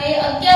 ખાતે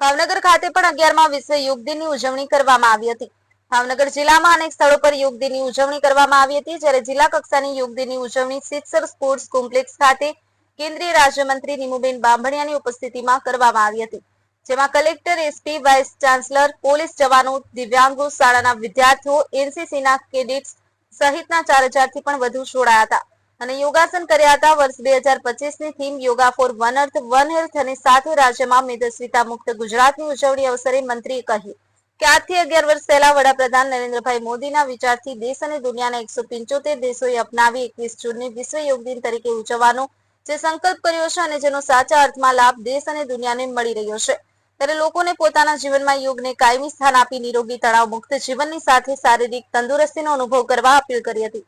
ભાવનગર ખાતે પણ અગિયારમાં વિશ્વ યોગ દિનની ઉજવણી કરવામાં આવી હતી. ભાવનગર જિલ્લામાં અનેક સ્થળો પર યોગ દિનની ઉજવણી કરવામાં આવી હતી. જ્યારે જિલ્લા કક્ષાની યોગ દિનની ઉજવણી સિત્સર સ્પોર્ટ્સ કોમ્પ્લેક્સ ખાતે કેન્દ્રીય રાજ્યમંત્રી નીમુબેન બાંભણિયાની ઉપસ્થિતિમાં કરવામાં આવી હતી. જેમાં collector SP vice chancellor police જવાનો, દિવ્યાંગો, શાળાના વિદ્યાર્થીઓ એનસીસીના કેડેટ્સ સહિતના ચાર હજારથી પણ વધુ જોડાયા હતા. અને યોગાસન કર્યા હતા વર્ષ બે હજાર પચીસની theme yoga for one earth, one health અને સાથે રાજ્યમાં મેદસ્વીતા મુક્ત ગુજરાતની ઉજવણી અવસરે મંત્રીએ કહ્યું કે આજથી અગિયાર વર્ષ પહેલા વડાપ્રધાન નરેન્દ્રભાઈ મોદીના વિચારથી દેશ અને દુનિયાના એકસો પંચોતેર દેશોએ અપનાવી એકવીસ જૂનને વિશ્વ યોગ દિન તરીકે ઉજવવાનો જે સંકલ્પ કર્યો છે અને જેનો સાચા અર્થમાં લાભ દેશ અને દુનિયાને મળી રહ્યો છે. ત્યારે લોકોને પોતાના જીવનમાં યોગને કાયમી સ્થાન આપી નિરોગી તણાવ મુક્ત જીવનની સાથે શારીરિક તંદુરસ્તીનો અનુભવ કરવા અપીલ કરી હતી.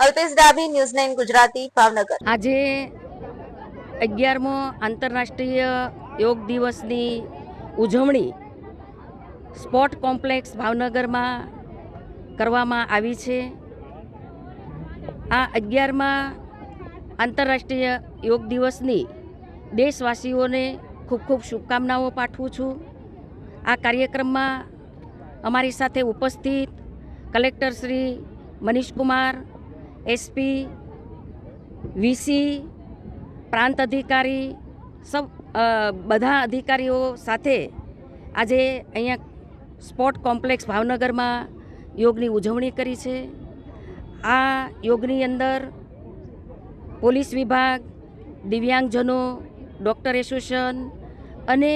Alpesh Dabhi, news nine Gujarati, Bhavnagar. આજે અગિયારમો આંતરરાષ્ટ્રીય યોગ દિવસની ઉજવણી સ્પોર્ટ કોમ્પ્લેક્સ ભાવનગરમાં કરવામાં આવી છે. આ અગિયારમાં આંતરરાષ્ટ્રીય યોગ દિવસની દેશવાસીઓને ખૂબ ખૂબ શુભકામનાઓ પાઠવું છું. આ કાર્યક્રમમાં અમારી સાથે ઉપસ્થિત collector Shri Manishkumar SP, VC, પ્રાંત અધિકારી, સબ બધા અધિકારીઓ સાથે આજે અહીંયા સ્પોર્ટ કોમ્પ્લેક્સ ભાવનગરમાં યોગની ઉજવણી કરી છે. આ યોગની અંદર પોલીસ વિભાગ, દિવ્યાંગજનો, ડૉક્ટર એસોસિએશન અને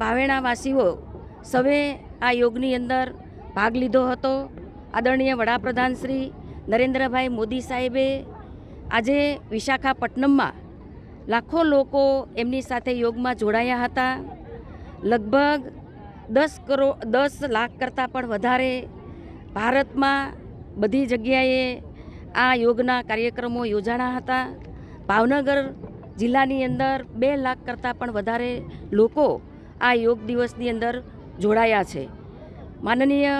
ભાવેણાવાસીઓ સૌએ આ યોગની અંદર ભાગ લીધો હતો. આદરણીય વડાપ્રધાન શ્રી નરેન્દ્રભાઈ મોદી સાહેબે આજે વિશાખાપટ્ટનમમાં લાખો લોકો એમની સાથે યોગમાં જોડાયા હતા. લગભગ દસ કરોડ દસ લાખ કરતાં પણ વધારે ભારતમાં બધી જગ્યાએ આ યોગના કાર્યક્રમો યોજાણા હતા. ભાવનગર જિલ્લાની અંદર બે લાખ કરતાં પણ વધારે લોકો આ યોગ દિવસની અંદર જોડાયા છે. માનનીય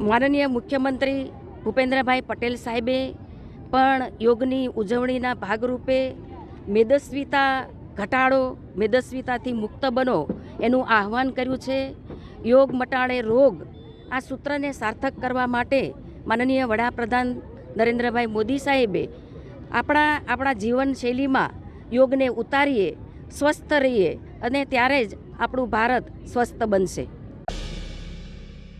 માનનીય મુખ્યમંત્રી ભૂપેન્દ્રભાઈ પટેલ સાહેબે પણ યોગની ઉજવણીના ભાગરૂપે મેદસ્વીતા ઘટાડો, મેદસ્વીતાથી મુક્ત બનો એનું આહવાન કર્યું છે. યોગ મટાડે રોગ આ સૂત્રને સાર્થક કરવા માટે માનનીય વડાપ્રધાન નરેન્દ્રભાઈ મોદી સાહેબે આપણા આપણા જીવનશૈલીમાં યોગને ઉતારીએ, સ્વસ્થ રહીએ અને ત્યારે જ આપણું ભારત સ્વસ્થ બનશે.